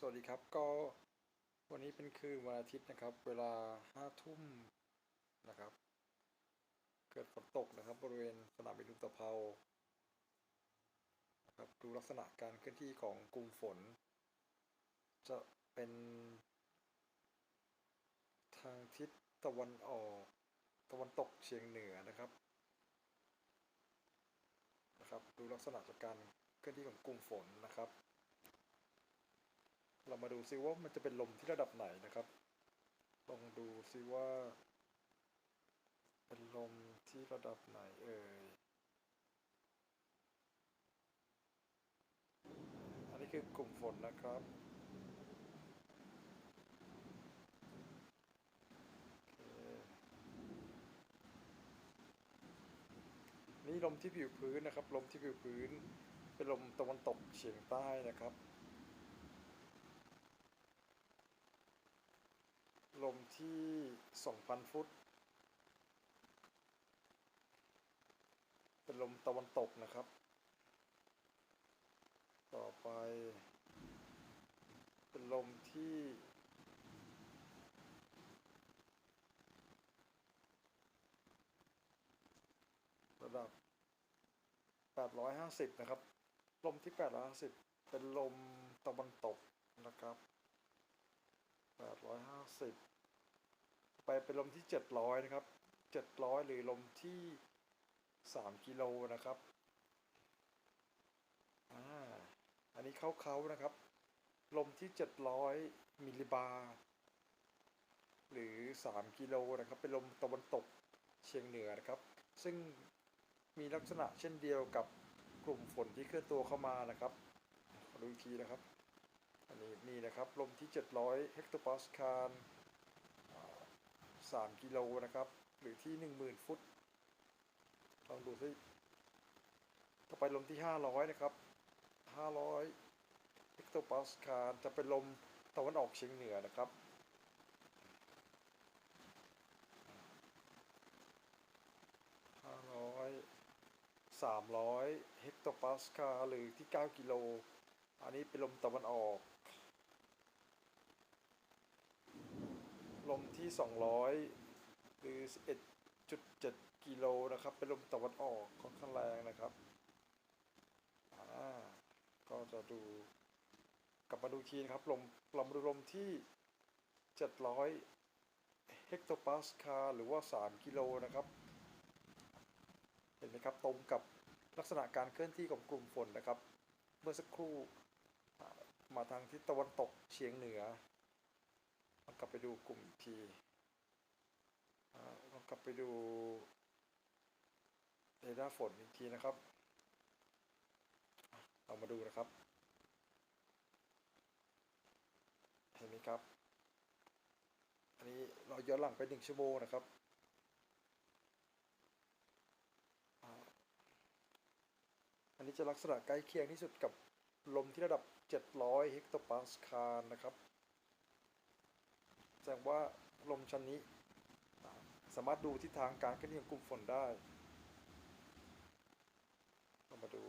สวัสดีครับก็วันนี้เป็นคืนวันอาทิตย์นะครับ เวลาห้าทุ่มนะครับ เกิดฝนตกนะครับบริเวณสนามบินอุตภเปานะครับดูลักษณะการเคลื่อนที่ของกลุ่มฝน จะเป็นทางทิศตะวันออกตะวันตกเฉียงเหนือนะครับนะครับ ดูลักษณะจากการเคลื่อนที่ของกลุ่มฝนนะครับ เรามาดูซิว่ามันจะเป็นลมที่ระดับไหนนะครับ ลองดูซิว่า เป็นลมที่ระดับไหนเอ่ย อันนี้คือกลุ่มฝนนะครับนี่ลมที่ผิวพื้นนะครับ ลมที่ผิวพื้น เป็นลมตะวันตกเฉียงใต้นะครับ ลมที่ 2,000 ฟุต เป็นลมตะวันตกนะครับ ต่อไป เป็นลมที่ ระดับ 850 นะครับ ลมที่ 850 เป็นลมตะวันตกนะครับ 850ไปเป็นลมที่700นะครับ700หรือลมที่3กิโลนะครับอ่าอันนี้เข้าเขานะครับ ลมที่700มิลลิบาร์หรือ3กิโลนะครับ เป็นลมตะวันตกเฉียงเหนือนะครับ ซึ่งมีลักษณะเช่นเดียวกับกลุ่มฝนที่เคลื่อนตัวเข้ามานะครับดูอีกทีนะครับ อันนี้นี่นะครับลมที่ 700 เฮกโตปาสคาลอ่า3กิโลนะครับ หรือที่ 10,000 ฟุต ลองดูซิต่อไปลมที่ 500 นะครับ 500 เฮกโตปาสคาลจะเป็นลมตะวันออกเฉียงเหนือนะครับ500 300 เฮกโตปาสคาลหรือที่ 9 กิโล อันนี้เป็นลมตะวันออก ลมที่ 200 หรือ 11.7 กิโลนะครับ เป็นลมตะวันออกค่อนข้างแรงนะครับอาก็จะดูกลับมาดูทีนะครับ ลมลมดูลมที่ 700 เฮกโตปาสคาลหรือว่า 3 กิโลนะครับ เห็นไหมครับ ตรงกับลักษณะการเคลื่อนที่ของกลุ่มฝนนะครับ เมื่อสักครู่มาทางทิศตะวันตกเฉียงเหนือ กลับไปดูกลุ่มอีกทีอ่าลองกลับไปดูเรดาร์ฝนอีกทีนะครับ เรามาดูนะครับ เห็นไหมครับ อันนี้เราย้อนหลังไปหนึ่งชั่วโมงนะครับอันนี้จะลักษณะใกล้เคียงที่สุดกับลมที่ระดับ 700 เฮกโตปาสคาลนะครับ แสดงว่าลมชั้นนี้ สามารถดูทิศทางการเคลื่อนที่ของกลุ่มฝนได้เรามาดู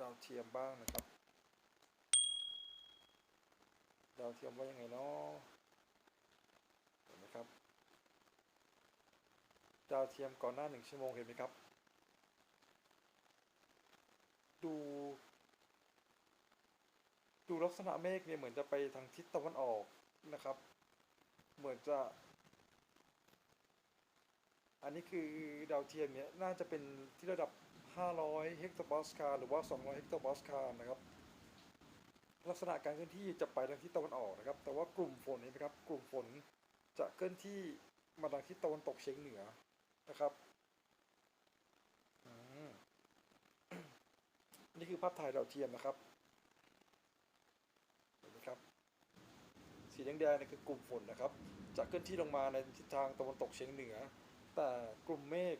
ดาวเทียมบ้างนะครับ ดาวเทียมว่ายังไงเนาะเห็นไหมครับ ดาวเทียมก่อนหน้าหนึ่งชั่วโมงเห็นไหมครับ ดู ดูลักษณะเมฆเนี่ยเหมือนจะไปทางทิศตะวันออกนะครับ เหมือนจะ อันนี้คือดาวเทียมเนี่ยน่าจะเป็นที่ระดับ 500 เฮกโตปาสคาลหรือว่า 200 เฮกโตปาสคาลนะครับ ลักษณะการเคลื่อนที่จะไปทางทิศตะวันออกนะครับ แต่ว่ากลุ่มฝนนี้นะครับ กลุ่มฝนจะเคลื่อนที่มาทางทิศตะวันตกเฉียงเหนือนะครับอืมนี่คือภาพถ่ายดาวเทียมนะครับ ครับ สีแดงๆนี่คือกลุ่มฝนนะครับ จะเคลื่อนที่ลงมาในทิศทางตะวันตกเฉียงเหนือ แต่กลุ่มเมฆ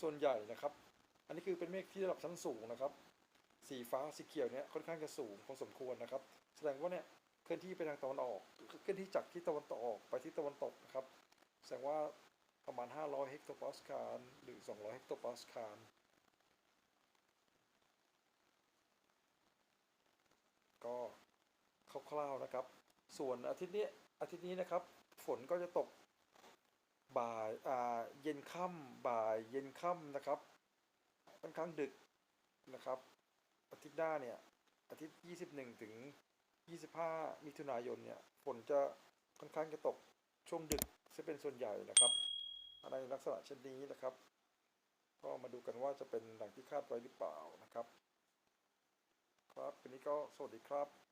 ส่วนใหญ่นะครับ อันนี้คือเป็นเมฆที่ระดับชั้นสูงนะครับ สีฟ้าสีเขียวเนี่ยค่อนข้างจะสูงพอสมควรนะครับ แสดงว่าเนี่ยเคลื่อนที่ไปทางตะวันออก เคลื่อนที่จากที่ตะวันตกออกไปที่ตะวันตกนะครับ แสดงว่าประมาณ 500 เฮกโตปาสคาลหรือ 200 เฮกโตปาสคาล คร่าวๆนะครับ ส่วนอาทิตย์นี้อาทิตย์นี้นะครับ ฝนก็จะตกบ่ายอ่าเย็นค่ำบ่ายเย็นค่ำนะครับค่อนข้างดึกนะครับ อาทิตย์หน้าเนี่ยอาทิตย์ 21 ถึง 25 มิถุนายนเนี่ยฝนจะค่อนข้างจะตกช่วงดึกจะเป็นส่วนใหญ่นะครับอะไรลักษณะเช่นนี้นะครับ ก็มาดูกันว่าจะเป็นดังที่คาดไว้หรือเปล่านะครับ ครับวันนี้ก็สวัสดีครับ